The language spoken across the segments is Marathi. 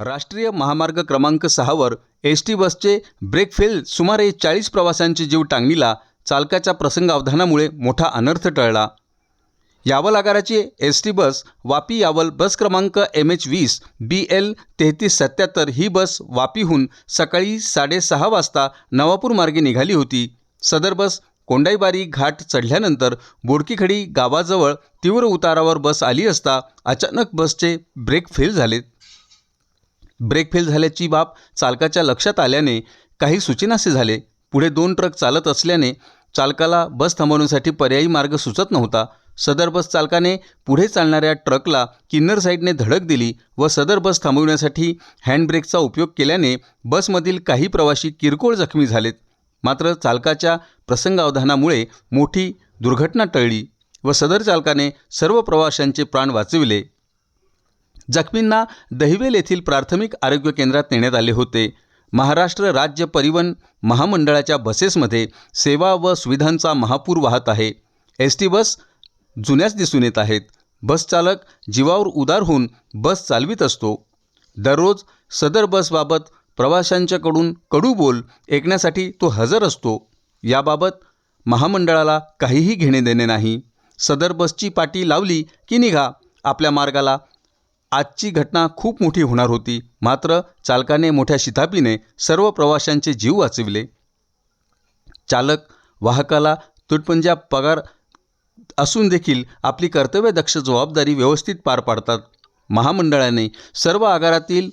राष्ट्रीय महामार्ग क्रमांक सहावर एस टी बसचे ब्रेक फेल सुमारे चाळीस प्रवाशांचे जीव टांगणीला चालकाच्या प्रसंगावधानामुळे मोठा अनर्थ टळला. Yawal आगाराची S T bus Vapi Yawal bus क्रमांक एम एच वीस बी एल तेहतीस सत्याहत्तर ही बस वापीहून सकाळी साडेसहा वाजता नवापूर मार्गे निघाली होती. सदर बस कोंडाईबारी घाट चढल्यानंतर बोडकीखडी गावाजवळ तीव्र उतारावर बस आली असता अचानक बसचे ब्रेक फेल झालेत. ब्रेक फेल झाल्याची बाब चालकाच्या लक्षात आल्याने काही सूचनासे झाले. पुढे दोन ट्रक चालत असल्याने चालकाला बस थांबवण्यासाठी पर्यायी मार्ग सुचत नव्हता. सदर बस चालकाने पुढे चालणाऱ्या ट्रकला किन्नर साईडने धडक दिली व सदर बस थांबविण्यासाठी हँडब्रेकचा उपयोग केल्याने बसमधील काही प्रवासी किरकोळ जखमी झालेत. मात्र चालकाच्या प्रसंगावधानामुळे मोठी दुर्घटना टळली व सदर चालकाने सर्व प्रवाशांचे प्राण वाचविले. जखमींना दहिवेल येथील प्राथमिक आरोग्य केंद्रात नेण्यात आले होते. महाराष्ट्र राज्य परिवहन महामंडळाच्या बसेसमध्ये सेवा व सुविधांचा महापूर वाहत आहे. एस टी बस जुन्याच दिसून येत आहेत. बस चालक जीवावर उदार होऊन बस चालवित असतो. दररोज सदर बसबाबत प्रवाशांच्याकडून कडू बोल ऐकण्यासाठी तो हजर असतो. याबाबत महामंडळाला काहीही घेणे देणे नाही. सदर बसची पाटी लावली की निघा. आपल्या मार्गाला आजची घटना खूप मोठी होणार होती. मात्र चालकाने मोठ्या शितापीने सर्व प्रवाशांचे जीव वाचविले. चालक वाहकाला तुटपुंजा पगार असून देखील आपली कर्तव्यदक्ष जबाबदारी व्यवस्थित पार पाडतात. महामंडळाने सर्व आगारातील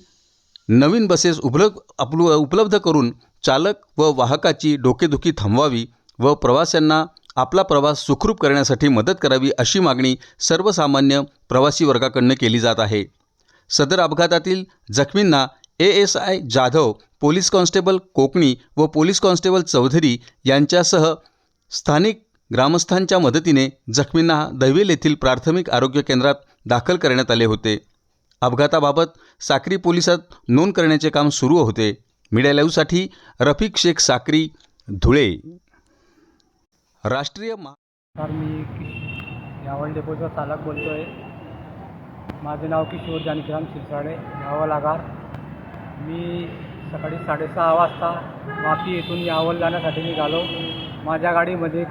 नवीन बसेस उपलब्ध अपलु उपलब्ध करून चालक व वाहकाची डोकेदुखी थांबवावी व प्रवाशांना आपला प्रवास सुखरूप करण्यासाठी मदत करावी अशी मागणी सर्वसामान्य प्रवासी वर्गाकडनं केली जात आहे. सदर अपघातातील जखमींना A S I Jadhav police constable Kokani व पोलीस कॉन्स्टेबल चौधरी यांच्यासह स्थानिक ग्रामस्थांच्या मदतीने जखमींना दहिवेल येथील प्राथमिक आरोग्य केंद्रात दाखल करण्यात आले होते. अपघाताबाबत साक्री पोलिसात नोंद करण्याचे काम सुरू होते. मीडिया लाईव्हसाठी रफिक शेख साक्री धुळे. राष्ट्रीय मा सर मी यावल डेपोचा चालक बोलतो आहे माझे नाव किशोर जानकीराम शिरसाडे यावल आगार मी सकाळी साडेसहा वाजता वापी येथून यावल जाण्यासाठी निघालो. माझ्या गाडीमध्ये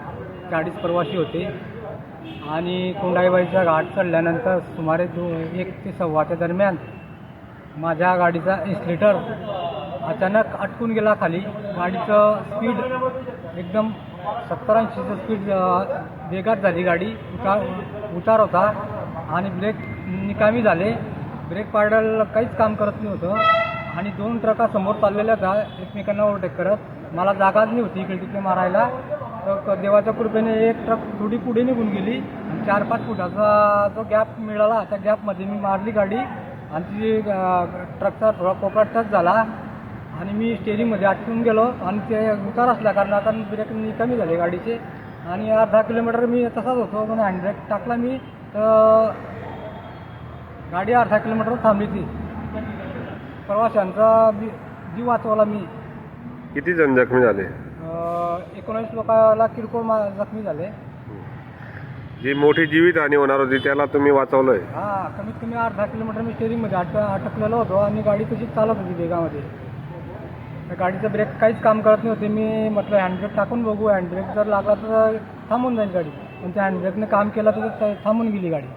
चाळीस प्रवासी होते आणि कुंडाईबाईचा घाट चढल्यानंतर सुमारे दो एक ते सव्वाच्या दरम्यान माझ्या गाडीचा एस्लेटर अचानक अटकून गेला खाली. गाडीचं स्पीड एकदम सत्तर ऐंशीचं स्पीड वेगात झाली गाडी. उतार उतार होता आणि ब्रेक निकामी झाले. ब्रेक पाडायला काहीच काम करत नव्हतं. आणि दोन ट्रका समोर चाललेल्या होत्या एकमेकांना ओव्हरटेक करत. मला जागाच नाही होती इकडे तिकडे मारायला. तर देवाच्या कृपेने एक ट्रक थोडी पुढे निघून गेली. आणि चार पाच फुटाचा जो गॅप मिळाला त्या गॅपमध्ये मी मारली गाडी. आणि ती ट्रकचा थोडा कोपरा टच झाला. आणि मी स्टेरिंगमध्ये अटकून गेलो आणि ते उतार असल्या कारणानं ब्रेक मी कमी झाले गाडीचे. आणि अर्धा किलोमीटर मी तसाच होतो पण हँडब्रेक टाकला मी तर गाडी अर्धा किलोमीटर थांबली ती. प्रवाशांचा बी- जीव वाचवला मी. किती जण जखमी झाले? एकोणीस लोकांना किरकोळ मा जखमी झाले. जी मोठी जीवित हानी होणार होती त्याला तुम्ही वाचवलंय? हा कमीत कमी अर्धा किलोमीटर मी स्टेरिंगमध्ये अटक अटकलेलो होतो आणि गाडी तशीच चालत होती वेगामध्ये त्या गाडीचं ब्रेक काहीच काम करत नव्हते मी म्हटलं हँडब्रेक टाकून बघू. हँडब्रेक जर लागला तर थांबून जाईल गाडी. पण त्या हँडब्रेकने काम केलं तर ते थांबून गेली गाडी.